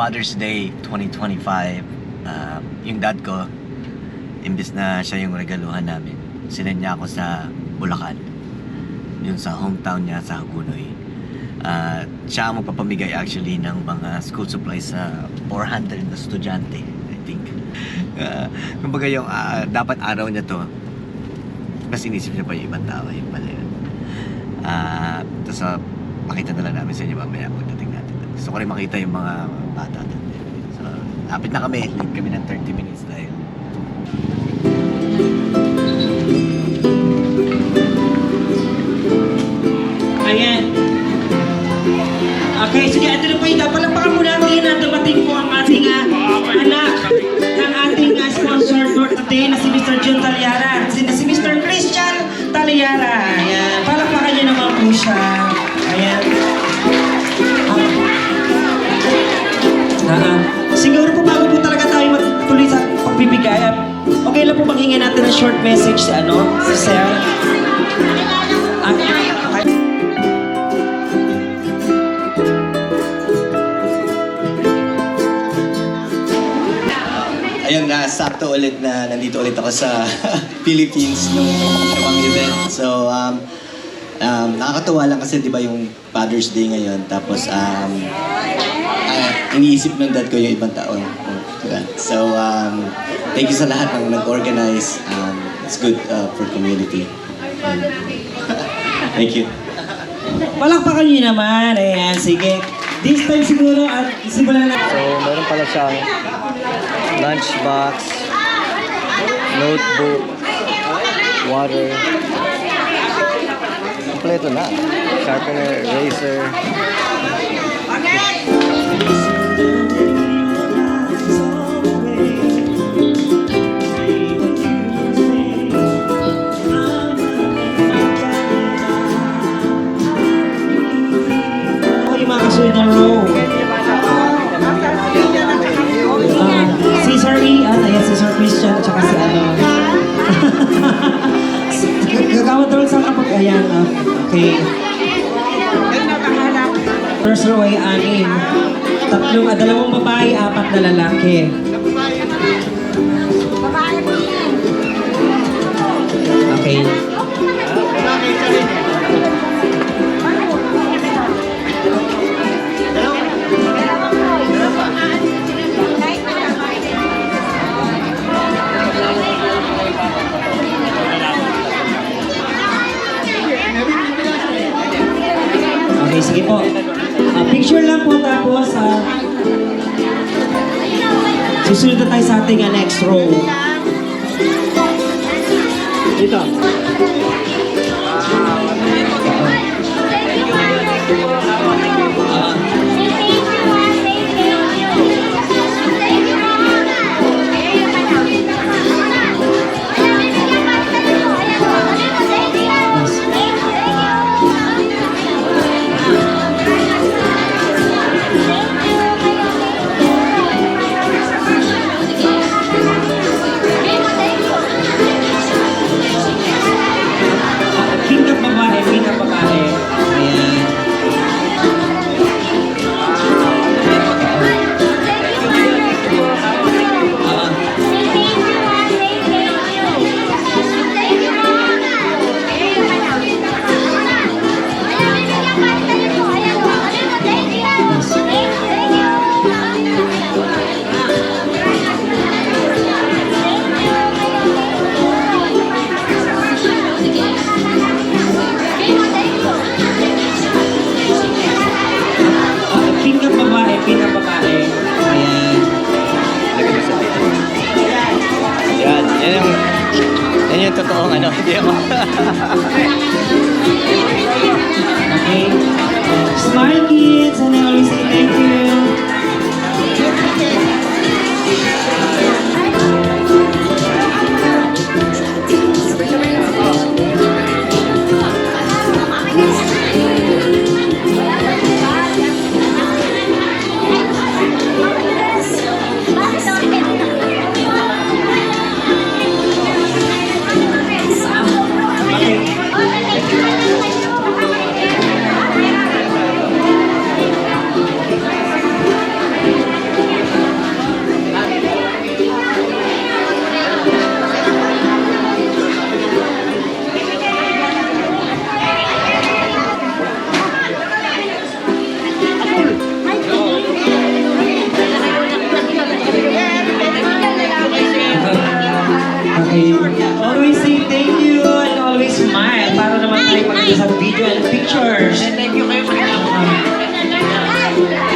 Father's Day 2025, um, yung dad ko, imbis na siya yung regaluhan namin, sinend niya ako sa Bulacan. Yun sa hometown niya sa Hagunoy. At siya ang magpapamigay actually ng mga school supplies sa 400 na estudyante, I think. Uh, kumbaga yung ah, dapat araw niya to, mas inisip niya pa yung ibang tao, yun pala yun. Ah, tapos ah, makita na lang namin sa inyo mamaya pagdating natin. Gusto ko rin makita yung mga bata doon. So, lapit na kami. Late kami ng 30 minutes dahil. Ayan. Okay, sige, ito na po yung Palapakan muna natin na dumating po ang ating ah, anak ng ating ah, sponsor for today na si Mr. John Talyara. Si, si Mr. Christian Talyara. Ayan. Palapakan niyo naman po siya. Okay lang po maghingi natin ng short message si ano, si Sir. Ah. Ayun na, sakto ulit na nandito ulit ako sa Philippines nung ibang event. So, um, um, nakakatuwa lang kasi di ba yung Father's Day ngayon. Tapos, um, ah, iniisip ng dad ko yung ibang taon. Diba? So, um, thank you sa lahat ng nag-organize. Um, it's good uh, for community. Um, thank you. Palakpakan niyo naman. Ayan, sige. This time siguro, at simulan na So, meron pala siyang lunchbox, notebook, water. Kompleto na. Sharpener, eraser. Na row. Ah, si Sir Ian, ayan si Sir Christian, at saka si ano. Gagawad daw sa kapag, ayan, ah, okay. First row ah, dalawang babae, apat na lalaki. Okay, susunod na tayo sa ating next row. Dito. Yan yung totoong ano. Hindi ako. Okay. Smile kids, and smile para naman tayo maganda sa video and pictures. Thank you kayo Smile.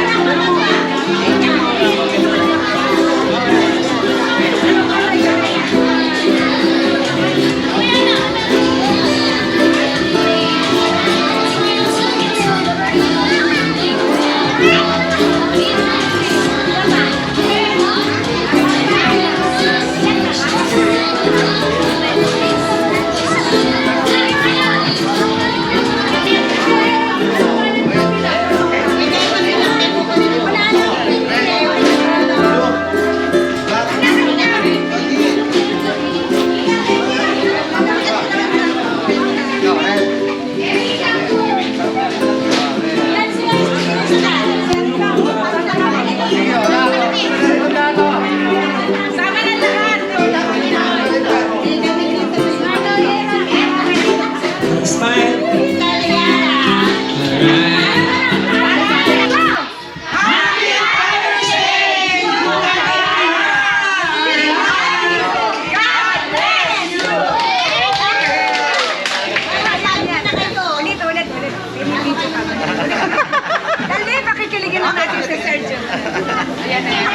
Ayan na yan.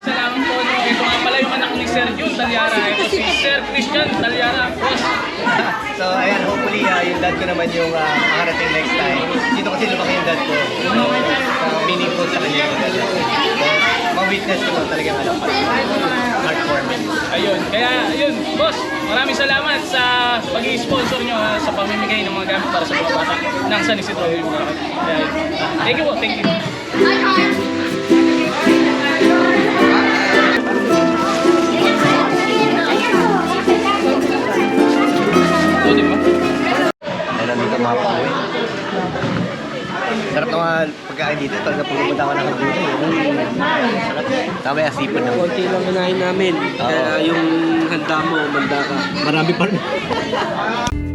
Salamat po. No? Ito nga ni Sir Jun Talyara. Ito si Sir Christian Talyara. So, ayan, hopefully, ah, yung dad ko naman yung uh, makarating next time. Dito kasi lumaki yung dad ko. So, meaningful sa kanya yung dad ma-witness ko talagang alam ko. Heartwarming. Ayun. Kaya, ayun. Boss, maraming salamat sa pag-i-sponsor nyo ha, sa pamimigay ng mga gamit para sa mga bata ng San Isidro yung mga Kaya, ah, Thank you po. Thank you. Pagkain dito. Talaga pumunta ko na kang dito. Tama yung sipon ng Konti lang kinain namin. Kaya yung handa mo, manda ka. Marami pa rin.